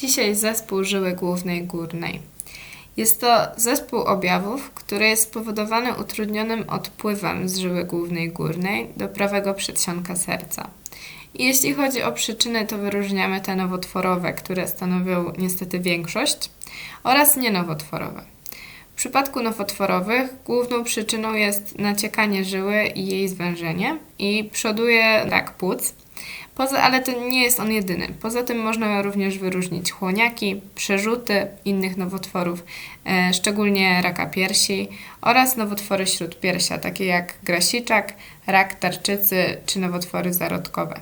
Dzisiaj zespół żyły głównej górnej. Jest to zespół objawów, który jest spowodowany utrudnionym odpływem z żyły głównej górnej do prawego przedsionka serca. I jeśli chodzi o przyczyny, to wyróżniamy te nowotworowe, które stanowią niestety większość, oraz nienowotworowe. W przypadku nowotworowych główną przyczyną jest naciekanie żyły i jej zwężenie i przoduje rak płuc, Poza, ale to nie jest on jedyny. Poza tym można również wyróżnić chłoniaki, przerzuty innych nowotworów, e, szczególnie raka piersi oraz nowotwory śródpiersia, takie jak grasiczak, rak tarczycy czy nowotwory zarodkowe.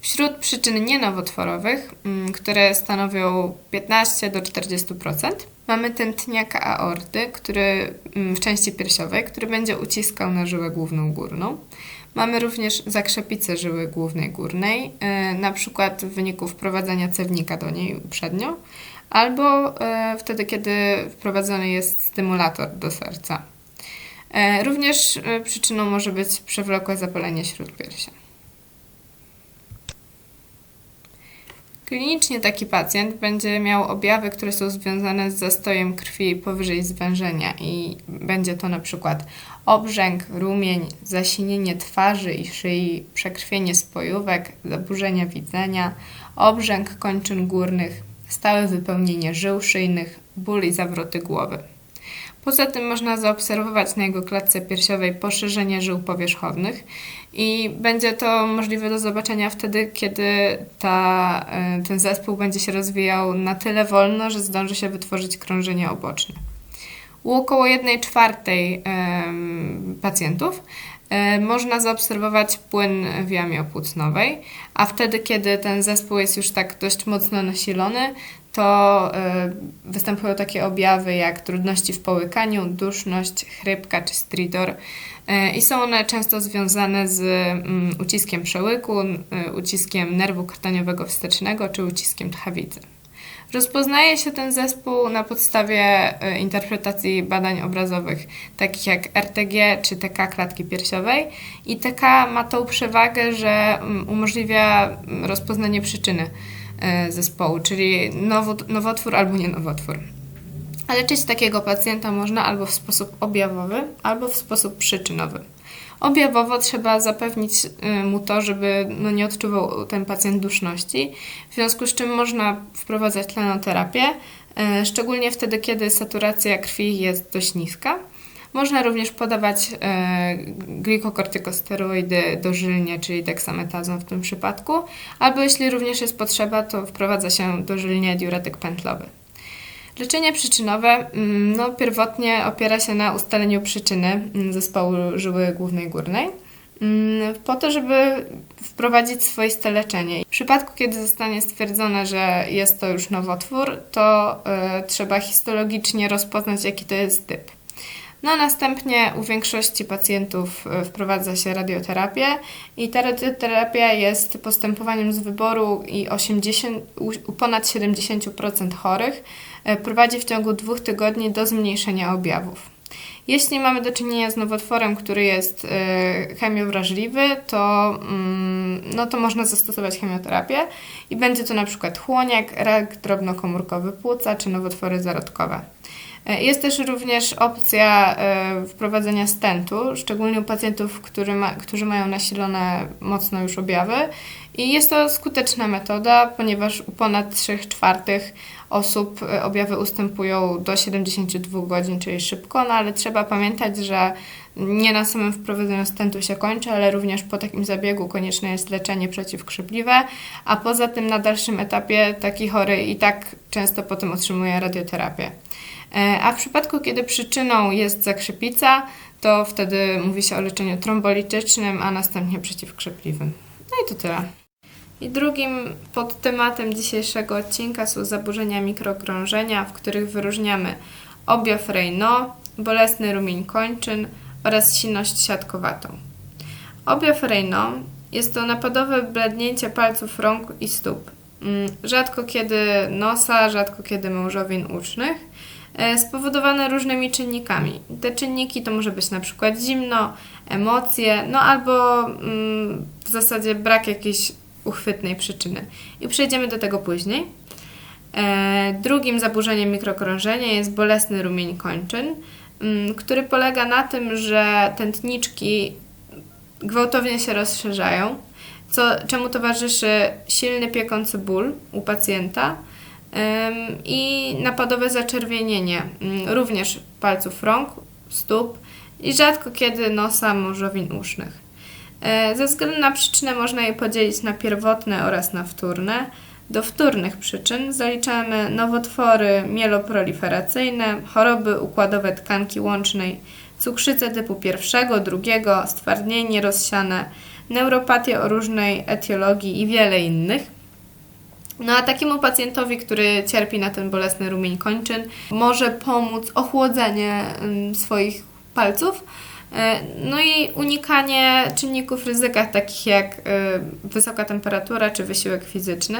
Wśród przyczyn nienowotworowych, mm, które stanowią 15 do 40%, mamy tętniaka aorty, który mm, w części piersiowej, który będzie uciskał na żyłę główną górną. Mamy również zakrzepicę żyły głównej górnej, e, na przykład w wyniku wprowadzenia cewnika do niej uprzednio, albo e, wtedy, kiedy wprowadzony jest stymulator do serca. E, również przyczyną może być przewlekłe zapalenie śródpiersia. Klinicznie taki pacjent będzie miał objawy, które są związane z zastojem krwi powyżej zwężenia i będzie to na przykład obrzęk, rumień, zasinienie twarzy i szyi, przekrwienie spojówek, zaburzenia widzenia, obrzęk kończyn górnych, stałe wypełnienie żył szyjnych, ból i zawroty głowy. Poza tym można zaobserwować na jego klatce piersiowej poszerzenie żył powierzchownych i będzie to możliwe do zobaczenia wtedy, kiedy ta, e, ten zespół będzie się rozwijał na tyle wolno, że zdąży się wytworzyć krążenie oboczne. U około 1 czwartej pacjentów można zaobserwować płyn w jamie opłucnowej, a wtedy, kiedy ten zespół jest już tak dość mocno nasilony, to e, występują takie objawy jak trudności w połykaniu, duszność, chrypka czy stridor. E, I są one często związane z mm, uciskiem przełyku, uciskiem nerwu krtaniowego wstecznego czy uciskiem tchawicy. Rozpoznaje się ten zespół na podstawie e, interpretacji badań obrazowych, takich jak RTG czy TK klatki piersiowej. I TK ma tą przewagę, że mm, umożliwia mm, rozpoznanie przyczyny e, zespołu, czyli nowotwór albo nie nowotwór. Leczyć takiego pacjenta można albo w sposób objawowy, albo w sposób przyczynowy. Objawowo trzeba zapewnić y, mu to, żeby no, nie odczuwał ten pacjent duszności, w związku z czym można wprowadzać tlenoterapię, y, szczególnie wtedy, kiedy saturacja krwi jest dość niska. Można również podawać y, glikokortykosteroidy dożylnie, czyli deksametazon w tym przypadku, albo jeśli również jest potrzeba, to wprowadza się dożylnie diuretyk pętlowy. Leczenie przyczynowe mm, no, pierwotnie opiera się na ustaleniu przyczyny mm, zespołu żyły głównej górnej mm, po to, żeby wprowadzić swoiste leczenie. W przypadku, kiedy zostanie stwierdzone, że jest to już nowotwór, to y, trzeba histologicznie rozpoznać, jaki to jest typ. No następnie u większości pacjentów e, wprowadza się radioterapię i ta radioterapia jest postępowaniem z wyboru i 80, u ponad 70% chorych e, prowadzi w ciągu dwóch tygodni do zmniejszenia objawów. Jeśli mamy do czynienia z nowotworem, który jest e, chemiowrażliwy, to, mm, no to można zastosować chemioterapię i będzie to na przykład chłoniak, rak drobnokomórkowy płuca czy nowotwory zarodkowe. E, jest też również opcja e, wprowadzenia stentu, szczególnie u pacjentów, którzy, ma, którzy mają nasilone mocno już objawy. I jest to skuteczna metoda, ponieważ u ponad 3 czwartych osób e, objawy ustępują do 72 godzin, czyli szybko, no ale trzeba pamiętać, że nie na samym wprowadzeniu stentu się kończy, ale również po takim zabiegu konieczne jest leczenie przeciwkrzypliwe, a poza tym na dalszym etapie taki chory i tak często potem otrzymuje radioterapię. E, a w przypadku, kiedy przyczyną jest zakrzepica, to wtedy mówi się o leczeniu trombolitycznym, a następnie przeciwkrzepliwym. No i to tyle. I drugim podtematem dzisiejszego odcinka są zaburzenia mikrokrążenia, w których wyróżniamy objaw Raynaud, bolesny rumień kończyn oraz silność siatkowatą. Objaw Raynaud jest to napadowe blednięcie palców rąk i stóp. Mm, rzadko kiedy nosa, rzadko kiedy małżowin ucznych spowodowane różnymi czynnikami. Te czynniki to może być na przykład zimno, emocje, no albo mm, w zasadzie brak jakiejś uchwytnej przyczyny. I przejdziemy do tego później. E, drugim zaburzeniem mikrokrążenia jest bolesny rumień kończyn, mm, który polega na tym, że tętniczki gwałtownie się rozszerzają, co, czemu towarzyszy silny piekący ból u pacjenta i napadowe zaczerwienienie, mm, również palców rąk, stóp i rzadko kiedy nosa, morzowin usznych. E, ze względu na przyczynę można je podzielić na pierwotne oraz na wtórne. Do wtórnych przyczyn zaliczamy nowotwory mieloproliferacyjne, choroby układowe tkanki łącznej, cukrzycę typu pierwszego, drugiego, stwardnienie rozsiane, neuropatię o różnej etiologii i wiele innych. No a takiemu pacjentowi, który cierpi na ten bolesny rumień kończyn, może pomóc ochłodzenie swoich palców, e, no i unikanie czynników ryzyka, takich jak e, wysoka temperatura czy wysiłek fizyczny.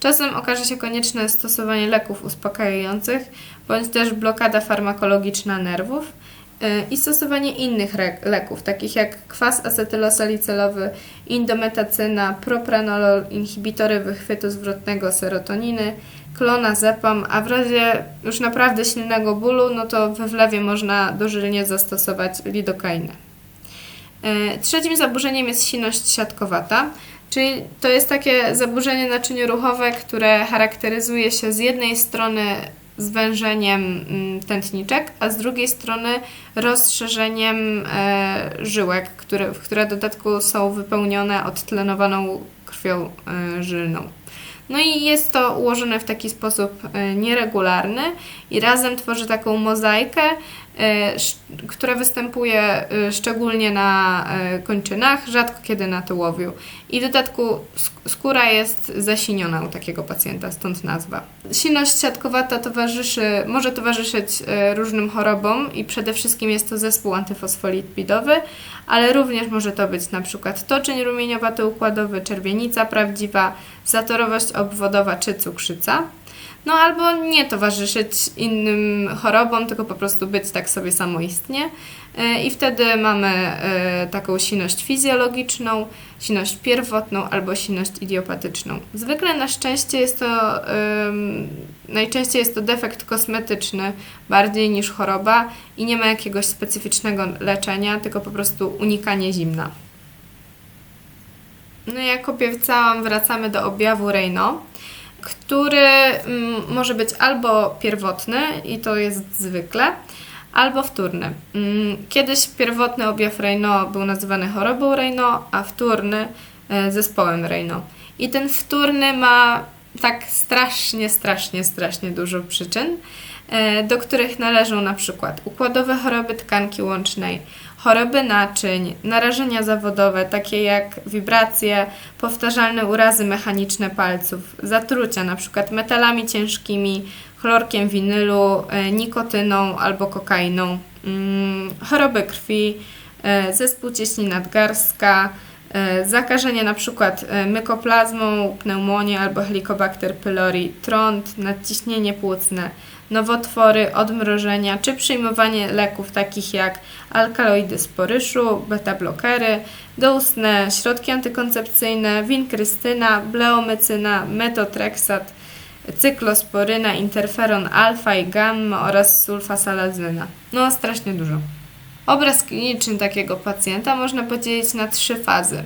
Czasem okaże się konieczne stosowanie leków uspokajających bądź też blokada farmakologiczna nerwów i stosowanie innych leków, takich jak kwas acetylosalicylowy, indometacyna, propranolol, inhibitory wychwytu zwrotnego serotoniny, klonazepam, a w razie już naprawdę silnego bólu, no to we wlewie można dożylnie zastosować lidokainę. E, trzecim zaburzeniem jest siność siatkowata, czyli to jest takie zaburzenie naczynioruchowe, które charakteryzuje się z jednej strony zwężeniem mm, tętniczek, a z drugiej strony rozszerzeniem e, żyłek, które, które w dodatku są wypełnione odtlenowaną krwią e, żylną. No i jest to ułożone w taki sposób e, nieregularny i razem tworzy taką mozaikę, e, która występuje e, szczególnie na kończynach, rzadko kiedy na tułowiu. I w dodatku skóra jest zasiniona u takiego pacjenta, stąd nazwa. Silność siatkowata towarzyszy, może towarzyszyć różnym chorobom i przede wszystkim jest to zespół antyfosfolipidowy, ale również może to być na przykład toczeń rumieniowaty-układowy, czerwienica prawdziwa, zatorowość obwodowa czy cukrzyca. No albo nie towarzyszyć innym chorobom, tylko po prostu być tak sobie samoistnie. E, I wtedy mamy e, taką siność fizjologiczną, siność pierwotną albo siność idiopatyczną. Zwykle na szczęście jest to, najczęściej jest to defekt kosmetyczny bardziej niż choroba i nie ma jakiegoś specyficznego leczenia, tylko po prostu unikanie zimna. No jak obiecałam, wracamy do objawu Raynaud, który mm, może być albo pierwotny i to jest zwykle, albo wtórny. Mm, kiedyś pierwotny objaw Raynaud był nazywany chorobą Raynaud, a wtórny e, zespołem Raynaud. I ten wtórny ma tak strasznie, strasznie, strasznie dużo przyczyn, e, do których należą na przykład układowe choroby tkanki łącznej, choroby naczyń, narażenia zawodowe, takie jak wibracje, powtarzalne urazy mechaniczne palców, zatrucia, np. metalami ciężkimi, chlorkiem winylu, e, nikotyną albo kokainą, mm, choroby krwi, e, zespół cieśni nadgarstka, e, zakażenie np. mykoplazmą, pneumonię albo Helicobacter pylori, trąd, nadciśnienie płucne, nowotwory, odmrożenia czy przyjmowanie leków takich jak alkaloidy z poryszu, beta-blokery, doustne środki antykoncepcyjne, winkrystyna, bleomycyna, metotreksat, cyklosporyna, interferon alfa i gamma oraz sulfasalazyna. No, strasznie dużo. Obraz kliniczny takiego pacjenta można podzielić na trzy fazy.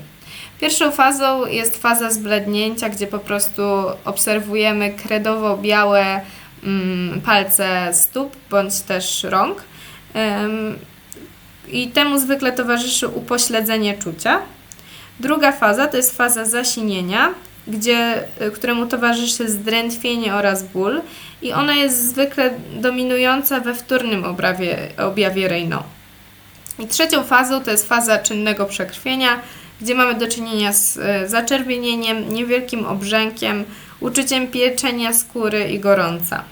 Pierwszą fazą jest faza zblednięcia, gdzie po prostu obserwujemy kredowo-białe mm, palce stóp bądź też rąk. I temu zwykle towarzyszy upośledzenie czucia. Druga faza to jest faza zasinienia, gdzie, y, któremu towarzyszy zdrętwienie oraz ból i ona jest zwykle dominująca we wtórnym objawie, objawie Raynaud. I trzecią fazą to jest faza czynnego przekrwienia, gdzie mamy do czynienia z y, zaczerwienieniem, niewielkim obrzękiem, uczuciem pieczenia skóry i gorąca.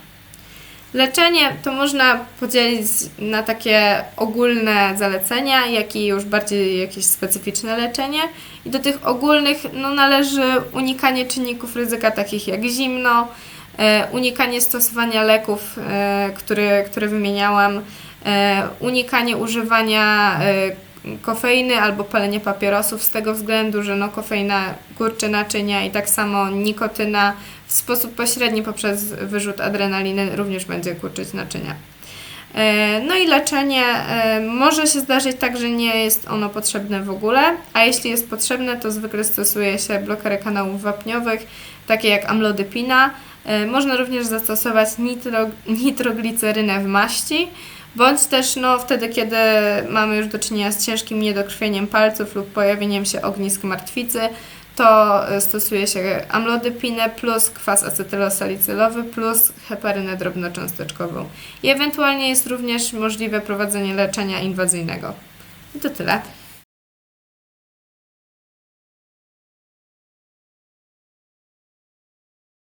Leczenie to można podzielić na takie ogólne zalecenia, jak i już bardziej jakieś specyficzne leczenie. I do tych ogólnych no, należy unikanie czynników ryzyka takich jak zimno, e, unikanie stosowania leków, e, które, które wymieniałam, e, unikanie używania kofeiny albo palenie papierosów z tego względu, że no, kofeina kurczy naczynia i tak samo nikotyna w sposób pośredni poprzez wyrzut adrenaliny również będzie kurczyć naczynia. E, No i leczenie e, może się zdarzyć tak, że nie jest ono potrzebne w ogóle, a jeśli jest potrzebne, to zwykle stosuje się blokery kanałów wapniowych, takie jak amlodypina. E, Można również zastosować nitro, nitroglicerynę w maści, bądź też no, wtedy, kiedy mamy już do czynienia z ciężkim niedokrwieniem palców lub pojawieniem się ognisk martwicy, to e, stosuje się amlodypinę plus kwas acetylosalicylowy plus heparynę drobnocząsteczkową. I ewentualnie jest również możliwe prowadzenie leczenia inwazyjnego. I to tyle.